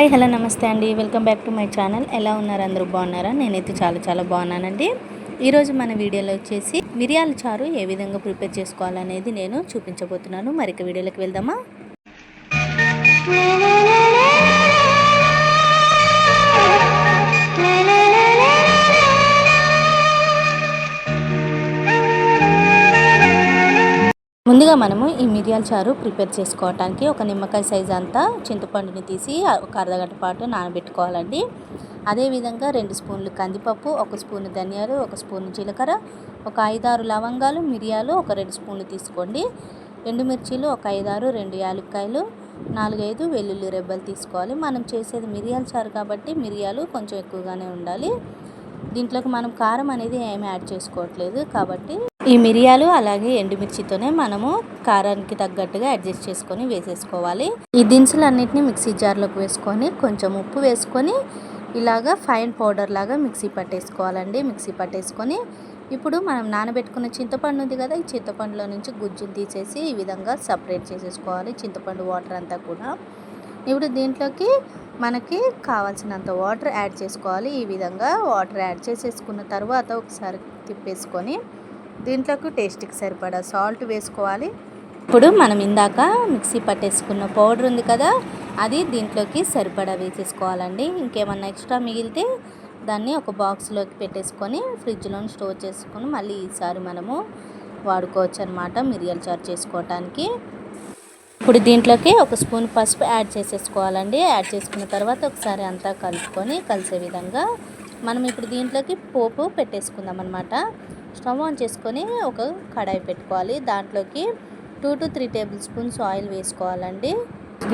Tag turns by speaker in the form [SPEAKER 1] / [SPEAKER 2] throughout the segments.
[SPEAKER 1] Hi hello నమస్తే అండి. Welcome back to my channel. ఎలా ఉన్నారు? అందరూ బాగున్నారా? నేనైతే చాలా చాలా బాగున్నానండి. ఈరోజు మన వీడియోలో వచ్చేసి మిరియాల చారు ఏ విధంగా ప్రిపేర్ చేసుకోవాలనేది నేను చూపించబోతున్నాను. మరిక వీడియోలోకి వెళ్దామా? ముందుగా మనము ఈ మిరియాల చారు ప్రిపేర్ చేసుకోవటానికి ఒక నిమ్మకాయ సైజ్ అంతా చింతపండుని తీసి ఒక అర్ధగంట పాటు నానబెట్టుకోవాలండి. అదేవిధంగా రెండు స్పూన్లు కందిపప్పు ఒక స్పూన్ ధనియాలు ఒక స్పూన్ జీలకర్ర ఒక ఐదారు లవంగాలు మిరియాలు ఒక రెండు స్పూన్లు తీసుకోండి. ఎండుమిర్చీలు ఒక ఐదారు రెండు యాలక్కాయలు నాలుగైదు వెల్లుల్లి రెబ్బలు తీసుకోవాలి. మనం చేసేది మిరియాల చారు కాబట్టి మిరియాలు కొంచెం ఎక్కువగానే ఉండాలి. దీంట్లోకి మనం కారం అనేది ఏమి యాడ్ చేసుకోవట్లేదు కాబట్టి ఈ మిరియాలు అలాగే ఎండుమిర్చితోనే మనము కారానికి తగ్గట్టుగా అడ్జస్ట్ చేసుకొని వేసేసుకోవాలి. ఈ దినుసులన్నిటిని మిక్సీ జార్లోకి వేసుకొని కొంచెం ఉప్పు వేసుకొని ఇలాగా ఫైన్ పౌడర్ లాగా మిక్సీ పట్టేసుకోవాలండి. మిక్సీ పట్టేసుకొని ఇప్పుడు మనం నానబెట్టుకున్న చింతపండు ఉంది కదా ఈ చింతపండులో నుంచి గుజ్జుని తీసేసి ఈ విధంగా సపరేట్ చేసేసుకోవాలి. చింతపండు వాటర్ అంతా కూడా ఇప్పుడు దీంట్లోకి మనకి కావాల్సినంత వాటర్ యాడ్ చేసుకోవాలి. ఈ విధంగా వాటర్ యాడ్ చేసేసుకున్న తర్వాత ఒకసారి తిప్పేసుకొని దీంట్లోకి టేస్ట్కి సరిపడా సాల్ట్ వేసుకోవాలి. ఇప్పుడు మనం ఇందాక మిక్సీ పట్టేసుకున్న పౌడర్ ఉంది కదా అది దీంట్లోకి సరిపడా వేసేసుకోవాలండి. ఇంకేమన్నా ఎక్స్ట్రా మిగిలితే దాన్ని ఒక బాక్స్లోకి పెట్టేసుకొని ఫ్రిడ్జ్లో స్టోర్ చేసుకొని మళ్ళీ ఈసారి మనము వాడుకోవచ్చు అనమాట మిరియాల చారు చేసుకోవటానికి. ఇప్పుడు దీంట్లోకి ఒక స్పూన్ పసుపు యాడ్ చేసేసుకోవాలండి. యాడ్ చేసుకున్న తర్వాత ఒకసారి అంతా కలుపుకొని కలిసే విధంగా మనం ఇప్పుడు దీంట్లోకి పోపు పెట్టేసుకుందాం అనమాట స్టవ్ ఆన్ చేసుకొని ఒక కడాయి పెట్టుకోవాలి. దాంట్లోకి two to three tablespoons oil వేసుకోవాలండి.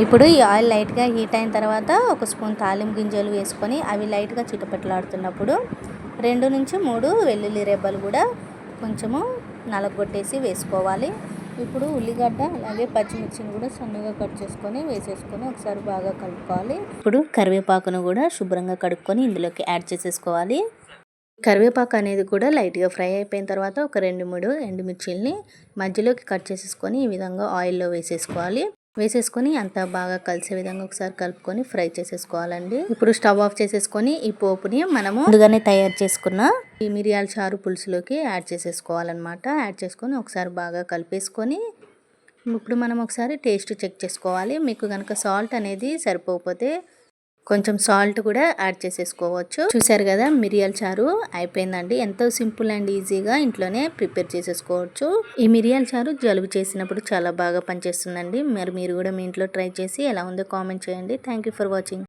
[SPEAKER 1] ఇప్పుడు ఈ ఆయిల్ లైట్గా హీట్ అయిన తర్వాత ఒక స్పూన్ తాలింపు గింజలు వేసుకొని అవి లైట్గా చిటపట్లాడుతున్నప్పుడు రెండు నుంచి మూడు వెల్లుల్లి రెబ్బలు కూడా కొంచెము నలగొట్టేసి వేసుకోవాలి. ఇప్పుడు ఉల్లిగడ్డ అలాగే పచ్చిమిర్చిని కూడా సన్నగా కట్ చేసుకొని వేసేసుకొని ఒకసారి బాగా కలుపుకోవాలి. ఇప్పుడు కరివేపాకును కూడా శుభ్రంగా కడుక్కొని ఇందులోకి యాడ్ చేసేసుకోవాలి. కరివేపాకు అనేది కూడా లైట్గా ఫ్రై అయిపోయిన తర్వాత ఒక రెండు మూడు ఎండుమిర్చిల్ని మధ్యలోకి కట్ చేసేసుకొని ఈ విధంగా ఆయిల్లో వేసేసుకోవాలి. వేసేసుకొని అంతా బాగా కలిసే విధంగా ఒకసారి కలుపుకొని ఫ్రై చేసేసుకోవాలండి. ఇప్పుడు స్టవ్ ఆఫ్ చేసేసుకొని ఈ పోపుని మనము ముందుగానే తయారు చేసుకున్న ఈ మిరియాల చారు పులుసులోకి యాడ్ చేసేసుకోవాలన్నమాట. యాడ్ చేసుకొని ఒకసారి బాగా కలిపేసుకొని ఇప్పుడు మనం ఒకసారి టేస్ట్ చెక్ చేసుకోవాలి. మీకు కనుక సాల్ట్ అనేది సరిపోకపోతే కొంచెం సాల్ట్ కూడా యాడ్ చేసేసుకోవచ్చు. చూసారు కదా మిరియాల చారు అయిపోయిందండి. ఎంతో సింపుల్ అండ్ ఈజీగా ఇంట్లోనే ప్రిపేర్ చేసేసుకోవచ్చు. ఈ మిరియాల చారు జలుబు చేసినప్పుడు చాలా బాగా పనిచేస్తుందండి. మరి మీరు కూడా మీ ఇంట్లో ట్రై చేసి ఎలా ఉందో కామెంట్ చేయండి. Thank for watching.